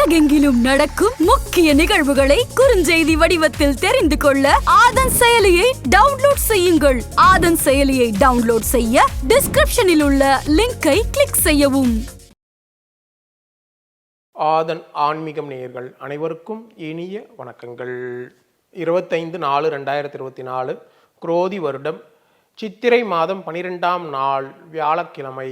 உலகெங்கிலும் நடக்கும் முக்கிய நிகழ்வுகளை குறுஞ்செய்தி வடிவத்தில் தெரிந்து கொள்ள ஆதன் செயலியை டவுன்லோட் செய்யுங்கள். ஆதன் செயலியை டவுன்லோட் செய்ய டிஸ்கிரிப்ஷனில் உள்ள லிங்கை கிளிக் செய்யவும். ஆதன் ஆன்மீகம் நேயர்கள் அனைவருக்கும் இனிய வணக்கங்கள். இருபத்தைந்து நாலு ரெண்டாயிரத்தி இருபத்தி நாலு குரோதி வருடம். சித்திரை மாதம் பனிரெண்டாம் நாள் வியாழக்கிழமை.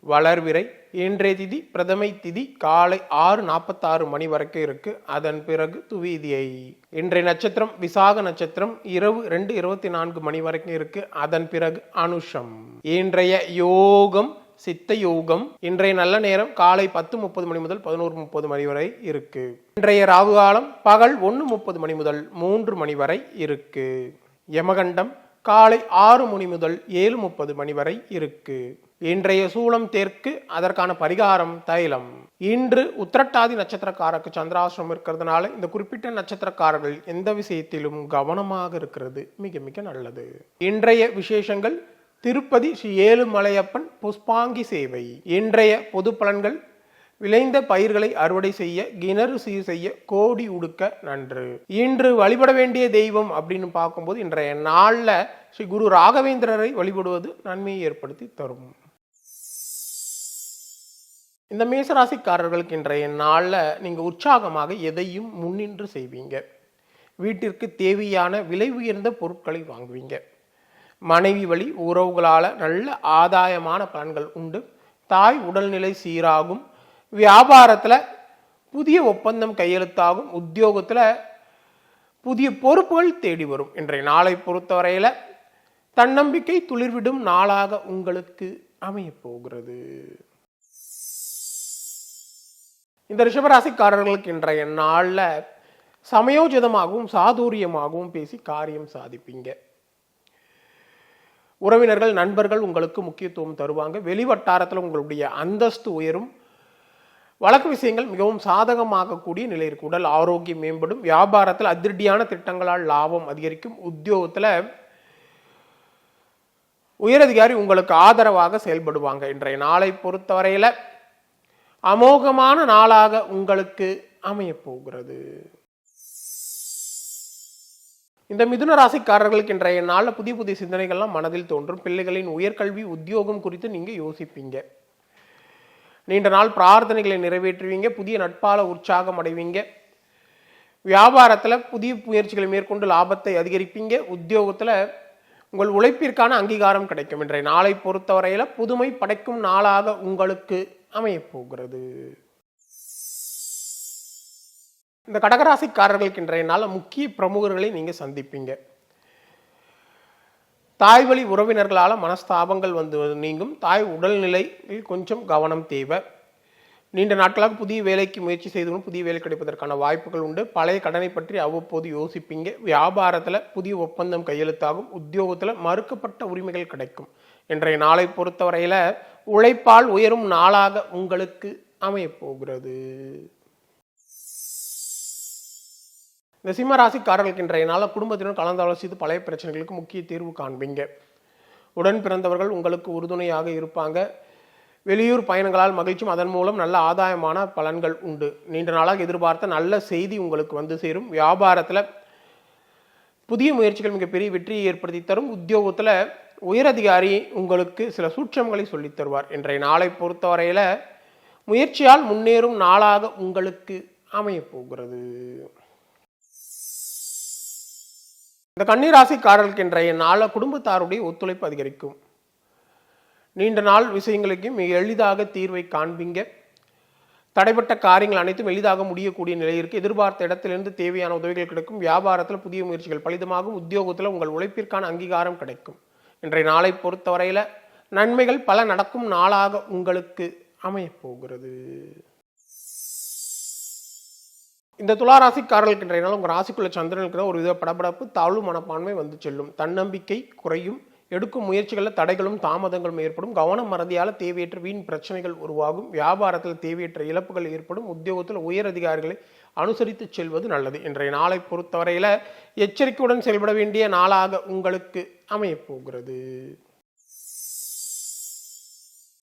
வளர்விரை இன்றைய திதி பிரதமை திதி காலை ஆறு நாற்பத்தாறு மணி வரைக்கும் இருக்கு. அதன் பிறகு துவீதியை. இன்றைய நட்சத்திரம் விசாக நட்சத்திரம் இரவு ரெண்டு இருபத்தி நான்கு மணி வரைக்கும் இருக்கு. அதன் பிறகு அனுஷம். இன்றைய யோகம் சித்த யோகம் இன்றைய நல்ல நேரம் காலை பத்து முப்பது மணி முதல் பதினோரு முப்பது மணி வரை இருக்கு. இன்றைய ராகு காலம் பகல் ஒன்று முப்பது மணி முதல் மூன்று மணி வரை இருக்கு. யமகண்டம் காலை ஆறு மணி முதல் ஏழு முப்பது மணி வரை இருக்கு. இன்றைய சூளம் தெற்கு அதற்கான பரிகாரம் தைலம். இன்று உத்திரட்டாதி நட்சத்திரக்காரருக்கு சந்திராசிரம் இருக்கிறதுனால இந்த குறிப்பிட்ட நட்சத்திரக்காரர்கள் எந்த விஷயத்திலும் கவனமாக இருக்கிறது. மிக மிக நல்லது. இன்றைய விசேஷங்கள் திருப்பதி ஸ்ரீ ஏழுமலையப்பன் புஷ்பாங்கி சேவை. இன்றைய பொது பலன்கள் விளைந்த பயிர்களை அறுவடை செய்ய கிணறு சீர் செய்ய கோடி உடுக்க நன்று. இன்று வழிபட வேண்டிய தெய்வம் அப்படின்னு பார்க்கும்போது இன்றைய நாளில் ஸ்ரீ குரு ராகவேந்திரரை வழிபடுவது நன்மையை ஏற்படுத்தி தரும். இந்த மேசராசிக்காரர்களுக்கு இன்றைய நாளில் நீங்கள் உற்சாகமாக எதையும் முன்னின்று செய்வீங்க. வீட்டிற்கு தேவையான விலை உயர்ந்த பொருட்களை வாங்குவீங்க. மனைவி வழி உறவுகளால் நல்ல ஆதாயமான பலன்கள் உண்டு. தாய் உடல்நிலை சீராகும். வியாபாரத்தில் புதிய ஒப்பந்தம் கையெழுத்தாகும். உத்தியோகத்தில் புதிய பொறுப்புகள் தேடி வரும். இன்றைய நாளை பொறுத்தவரையில் தன்னம்பிக்கை துளிர்விடும் நாளாக உங்களுக்கு அமையப்போகிறது இந்த ரிஷபராசிக்காரர்களுக்கு இன்றைய நாளில் சமயோஜிதமாகவும் சாதுரியமாகவும் பேசி காரியம் சாதிப்பீங்க. உறவினர்கள் நண்பர்கள் உங்களுக்கு முக்கியத்துவம் தருவாங்க. வெளிவட்டாரத்தில் உங்களுடைய அந்தஸ்து உயரும். வழக்கு விஷயங்கள் மிகவும் சாதகமாகக்கூடிய நிலை இருக்கும் உடல் ஆரோக்கியம் மேம்படும். வியாபாரத்தில் அதிரடியான திட்டங்களால் லாபம் அதிகரிக்கும். உத்தியோகத்தில் உயரதிகாரி உங்களுக்கு ஆதரவாக செயல்படுவாங்க. இன்றைய நாளை பொறுத்தவரையில் அமோகமான நாளாக உங்களுக்கு அமையப் போகிறது. இந்த மிதுன ராசிக்காரர்களுக்கு இன்றைய நாளில் புதிய புதிய சிந்தனைகள்லாம் மனதில் தோன்றும். பிள்ளைகளின் உயர்கல்வி உத்தியோகம் குறித்து நீங்கள் யோசிப்பீங்க. நீண்ட நாள் பிரார்த்தனைகளை நிறைவேற்றுவீங்க புதிய நட்பால உற்சாகம் அடைவீங்க. வியாபாரத்தில் புதிய முயற்சிகளை மேற்கொண்டு லாபத்தை அதிகரிப்பீங்க. உத்தியோகத்தில் உங்கள் உழைப்பிற்கான அங்கீகாரம் கிடைக்கும். இன்றைய நாளை பொறுத்தவரையில் புதுமை படைக்கும் நாளாக உங்களுக்கு அமையப்போகிறது. இந்த கடகராசிக்காரர்களுக்கு இன்றைய நாள் முக்கிய பிரமுகர்களை நீங்கள் சந்திப்பீங்க. தாய் வழி உறவினர்களால் மனஸ்தாபங்கள் வந்து நீங்கும். தாய் உடல்நிலையில் கொஞ்சம் கவனம் தேவை. நீண்ட நாட்களாக புதிய வேலைக்கு முயற்சி செய்தவங்க புதிய வேலை கிடைப்பதற்கான வாய்ப்புகள் உண்டு. பழைய கடனை பற்றி அவ்வப்போது யோசிப்பீங்க. வியாபாரத்தில் புதிய ஒப்பந்தம் கையெழுத்தாகும். உத்தியோகத்தில் மறுக்கப்பட்ட உரிமைகள் கிடைக்கும். இன்றைய நாளை பொறுத்தவரையில் உழைப்பால் உயரும் நாளாக உங்களுக்கு அமையப் இந்த சிம்ம ராசிக்காரர்களுக்கு இன்றைய நாளில் குடும்பத்தினர் கலந்தாலோசித்து பழைய பிரச்சனைகளுக்கு முக்கிய தீர்வு காண்பீங்க. உடன் பிறந்தவர்கள் உங்களுக்கு உறுதுணையாக இருப்பாங்க. வெளியூர் பயணங்களால் மகிழ்ச்சியும் அதன் மூலம் நல்ல ஆதாயமான பலன்கள் உண்டு. நீண்ட நாளாக எதிர்பார்த்த நல்ல செய்தி உங்களுக்கு வந்து சேரும். வியாபாரத்தில் புதிய முயற்சிகள் மிகப்பெரிய வெற்றியை ஏற்படுத்தி தரும். உத்தியோகத்தில் உயரதிகாரி உங்களுக்கு சில சூட்சங்களை சொல்லித் தருவார். இன்றைய நாளை பொறுத்தவரையில் முயற்சியால் முன்னேறும் நாளாக உங்களுக்கு அமையப் இந்த கன்னிராசிக்காரர்களுக்கு இன்றைய நாளில் குடும்பத்தாருடைய ஒத்துழைப்பு அதிகரிக்கும். நீண்ட நாள் விஷயங்களுக்கு மிக எளிதாக தீர்வை காண்பீங்க. தடைப்பட்ட காரியங்கள் அனைத்தும் எளிதாக முடியக்கூடிய நிலை இருக்குது எதிர்பார்த்த இடத்திலிருந்து தேவையான உதவிகள் கிடைக்கும். வியாபாரத்தில் புதிய முயற்சிகள் பலிதமாகும். உத்தியோகத்தில் உங்கள் உழைப்பிற்கான அங்கீகாரம் கிடைக்கும். இன்றைய நாளை பொறுத்தவரையில் நன்மைகள் பல நடக்கும் நாளாக உங்களுக்கு அமையப் போகிறது. இந்த துளாராசிக்காரர்களுக்கு இன்றைய நாள் உங்கள் ராசிக்குள்ள சந்திரனுக்கு ஒரு வித படபடப்பு தாழ்வு மனப்பான்மை வந்து செல்லும். தன்னம்பிக்கை குறையும். எடுக்கும் முயற்சிகளில் தடைகளும் தாமதங்களும் ஏற்படும். கவனம் மறதியால் தேவையற்ற வீண் பிரச்சனைகள் உருவாகும். வியாபாரத்தில் தேவையற்ற இழப்புகள் ஏற்படும். உத்தியோகத்தில் உயர் அதிகாரிகளை அனுசரித்து செல்வது நல்லது. இன்றைய நாளை பொறுத்தவரையில் எச்சரிக்கையுடன் செயல்பட வேண்டிய நாளாக உங்களுக்கு அமையப்போகிறது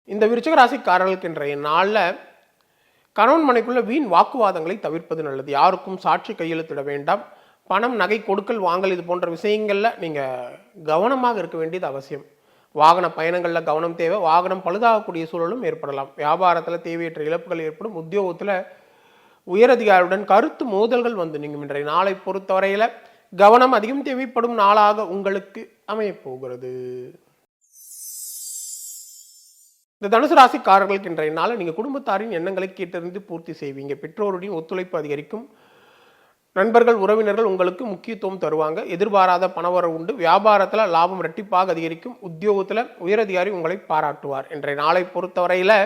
இந்த விருச்சக ராசிக்காரர்களுக்கு இன்றைய நாளில் கணவன் மனைக்குள்ள வீண் வாக்குவாதங்களை தவிர்ப்பது நல்லது. யாருக்கும் சாட்சி கையெழுத்திட வேண்டாம். பணம் நகை கொடுக்கல் வாங்கல் இது போன்ற விஷயங்களில் நீங்கள் கவனமாக இருக்க வேண்டியது அவசியம். வாகன பயணங்களில் கவனம் தேவை. வாகனம் பழுதாகக்கூடிய சூழலும் ஏற்படலாம். வியாபாரத்தில் தேவையற்ற இழப்புகள் ஏற்படும். உத்தியோகத்தில் உயரதிகாரியுடன் கருத்து மோதல்கள் வந்து நீங்கும். இன்றைய நாளை பொறுத்தவரையில் கவனம் அதிகம் தேவைப்படும் நாளாக உங்களுக்கு அமையப்போகிறது இந்த தனுசு ராசிக்காரர்களுக்கு இன்றைய நாள் நீங்கள் குடும்பத்தாரின் எண்ணங்களை கேட்டறிந்து பூர்த்தி செய்வீங்க. பெற்றோருடைய ஒத்துழைப்பு அதிகரிக்கும். நண்பர்கள் உறவினர்கள் உங்களுக்கு முக்கியத்துவம் தருவாங்க. எதிர்பாராத பணவரவு உண்டு. வியாபாரத்தில் லாபம் ரெட்டிப்பாக அதிகரிக்கும். உத்தியோகத்தில் உயரதிகாரி உங்களை பாராட்டுவார். இன்றைய நாளை பொறுத்தவரையில்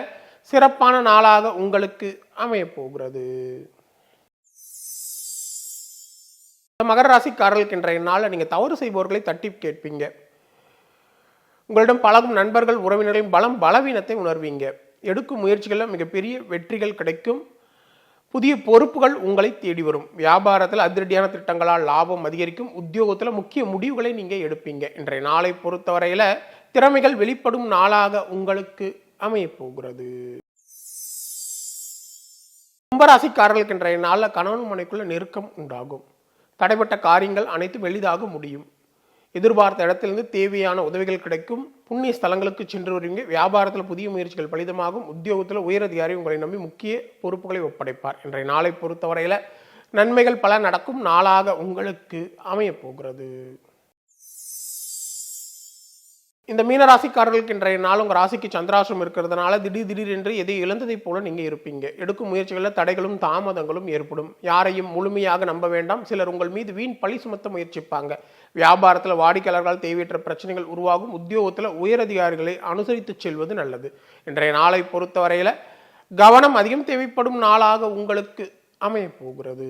சிறப்பான நாளாக உங்களுக்கு அமையப் போகிறது இந்த மகர ராசிக்காரர்களுக்கு இன்றைய நாளில் நீங்கள் தவறு செய்பவர்களை தட்டி கேட்பீங்க. உங்களிடம் பழகும் நண்பர்கள் உறவினர்களின் பலம் பலவீனத்தை உணர்வீங்க. எடுக்கும் முயற்சிகளில் மிகப்பெரிய வெற்றிகள் கிடைக்கும். புதிய பொறுப்புகள் உங்களை தேடி வரும். வியாபாரத்தில் அதிரடியான திட்டங்களால் லாபம் அதிகரிக்கும். உத்தியோகத்தில் முக்கிய முடிவுகளை நீங்கள் எடுப்பீங்க. இன்றைய நாளை பொறுத்தவரையில் திறமைகள் வெளிப்படும் நாளாக உங்களுக்கு அமையப் போகிறது கும்பராசிக்காரர்களுக்கு இன்றைய நாளில் கணவன் மனைக்குள்ள நெருக்கம் உண்டாகும். தடைப்பட்ட காரியங்கள் அனைத்தும் எளிதாக முடியும். எதிர்பார்த்த இடத்திலிருந்து தேவையான உதவிகள் கிடைக்கும். புண்ணிய ஸ்தலங்களுக்கு சென்று வருவீங்க வியாபாரத்தில் புதிய முயற்சிகள் பலிதமாகும். உத்தியோகத்தில் உயரதிகாரி உங்களை நம்பி முக்கிய பொறுப்புகளை ஒப்படைப்பார் இன்றைய நாளை பொறுத்தவரையில் நன்மைகள் பல நடக்கும். நாளாக உங்களுக்கு அமையப் இந்த மீனராசிக்காரர்களுக்கு இன்றைய நாள் உங்கள் ராசிக்கு சந்திராசம் இருக்கிறதுனால திடீர் திடீரென்று எதை இழந்ததைப் போல நீங்கள் இருப்பீங்க. எடுக்கும் முயற்சிகளில் தடைகளும் தாமதங்களும் ஏற்படும். யாரையும் முழுமையாக நம்ப வேண்டாம். சிலர் உங்கள் மீது வீண் பழி சுமத்த முயற்சிப்பாங்க. வியாபாரத்தில் வாடிக்கையாளர்களால் தேவையற்ற பிரச்சனைகள் உருவாகும். உத்தியோகத்தில் உயரதிகாரிகளை அனுசரித்து செல்வது நல்லது. இன்றைய நாளை பொறுத்தவரையில் கவனம் அதிகம் தேவைப்படும் நாளாக உங்களுக்கு அமையப் போகிறது.